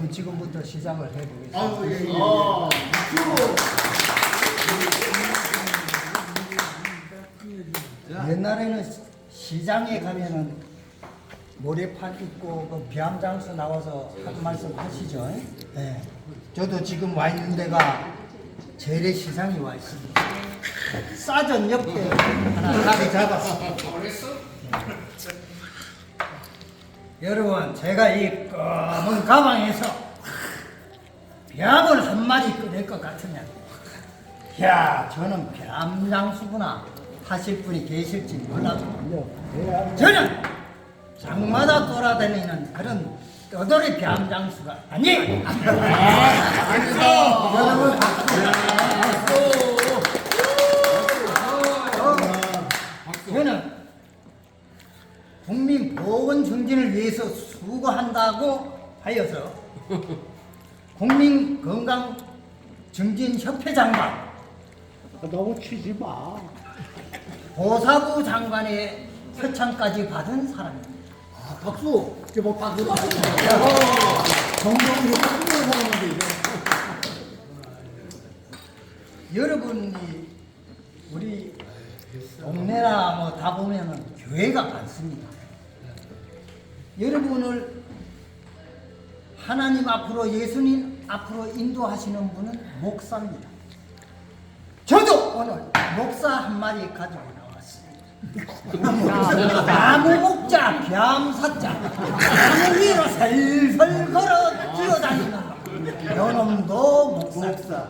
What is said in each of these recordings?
그럼 지금부터 시작을 해보겠습니다. 아유, 예, 예. 옛날에는 시- 시장에 가면은 모래판 있고 그 비암장수 나와서 한 말씀 하시죠. 예. 저도 지금 와 있는 데가 재래시장이 와 있습니다. 싸전 옆에 하나 자리 잡았어. 여러분, 제가 이 검은 가방에서 뱀을 한 마리 꺼낼 것 같으면, 야, 저는 뱀 장수구나 하실 분이 계실지 몰라도, 저는 장마다 돌아다니는 그런 떠돌이 뱀 장수가 아니에요. 여러분, 저는 국민 보건 증진을 위해서 수고한다고 하여서 국민 건강 증진 협회 장관 너무 치지 마. 보사부 장관의 표창까지 받은 사람입니다. 아, 박수. 이제 뭐 박수. 정정으로 박수 사람인데 이거. 여러분이 우리 동네나 뭐 다 보면은 교회가 많습니다. 여러분을 하나님 앞으로 예수님 앞으로 인도하시는 분은 목사입니다. 저도 오늘 목사 한 마리 가지고 나왔습니다. 나무 목자, 뱀사자, 나무 위로 살살 걸어 뛰어다니는 요놈도 목사.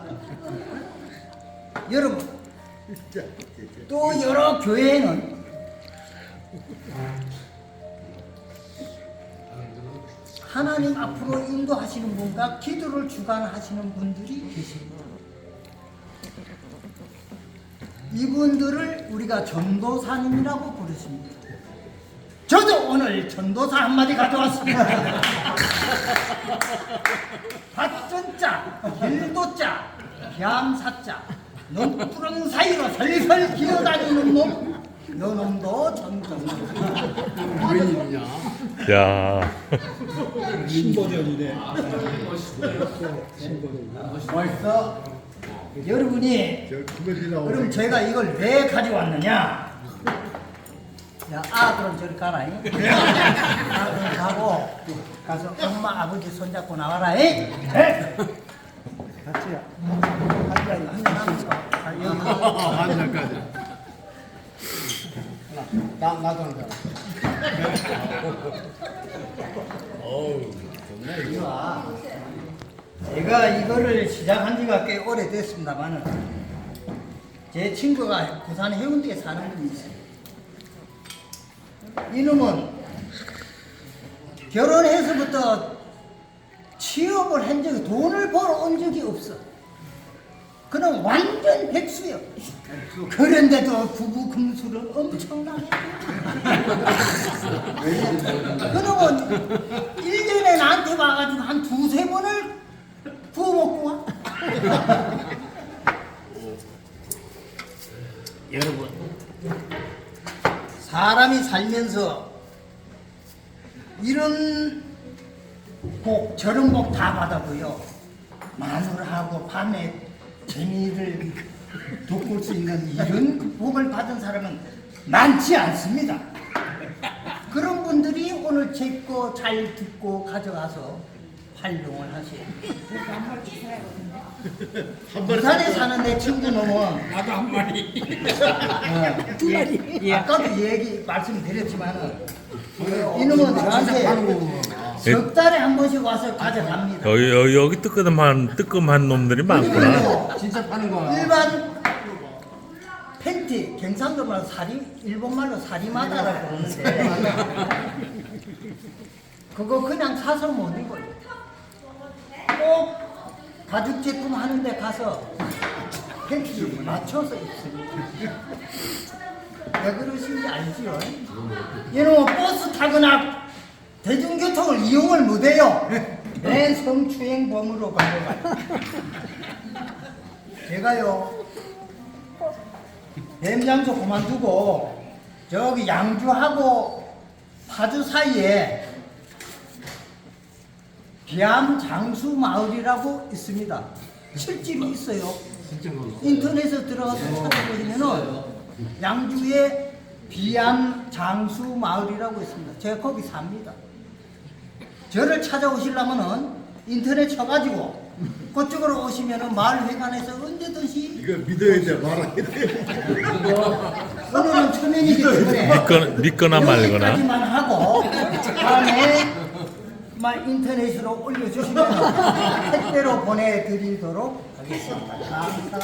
여러분 또 여러 교회에는 하나님 앞으로 인도하시는 분과 기도를 주관하시는 분들이 계십니다. 이분들을 우리가 전도사님이라고 부르십니다. 저도 오늘 전도사 한마디 가져왔습니다. 밭전자, 길도자, 뺨사자, 논두렁 사이로 설설 기어다니는 놈, 요 놈도 전도사. 야, 신버전이네. 벌써 여러분이. 그럼 제가 이걸 왜 가져왔느냐? 야, 아들은 저리 가라. 잉? 아들 가고 가서 엄마 아버지 손잡고 나와라. 잉? 네. 같이 앉아 한잔 하면서 아, 한 살까지. 나 나도 한 살. 어우, 이리 와. 제가 이거를 시작한 지가 꽤 오래됐습니다만은 제 친구가 부산 해운대에 사는 분이 있어요. 이놈은 결혼해서부터 취업을 한 적이 돈을 벌어 온 적이 없어. 그는 완전 백수요. 그런데도 부부 금수를 엄청나게. 그놈은 1년에 나한테 와가지고 한 두세 번을 구워 먹고 와. 여러분, 사람이 살면서 이런 복, 저런 복 다 받아고요. 마누라하고 밤에 재미를 돋굴 수 있는 이런 복을 받은 사람은 많지 않습니다. 그런 분들이 오늘 제 거 잘 듣고 가져가서 활용을 하세요. 부산에 사는 내 친구 놈은 나도 한 마리. 두 마리. 아까도 얘기 말씀드렸지만은 이놈은 저한테 석 달에 한 번씩 와서 가져갑니다. 여기, 여기, 여기 뜨끔한, 뜨끔한 놈들이 많구나. 그리고 진짜 파는 거야. 일반 팬티 경상도 말로 사리 일본 말로 사리마다라고 그러는데 그거 그냥 사서 못 입어요. 꼭 가죽 제품 하는데 가서 팬티 맞춰서 입습니다. 왜 그러신지 알지요? 이놈은 버스 타거나 대중교통을 이용을 못해요. 맨 성추행범으로 걸려가요. 제가요 뱀장소 그만두고 저기 양주하고 파주 사이에 비암 장수 마을이라고 있습니다. 실집이 있어요. 인터넷에 들어가서 찾아보시면은 양주에 비암 장수 마을이라고 있습니다. 제가 거기 삽니다. 저를 찾아오시려면은 인터넷 쳐가지고 그쪽으로 오시면은 마을 회관에서 언제든지 이거 믿어야 돼 말아야 돼. 오늘은 초면이기 때문에 믿거나, 믿거나 말거나. 여기까지만 하고 다음에 막 인터넷으로 올려주시면 택배로 보내드리도록 하겠습니다. 감사합니다.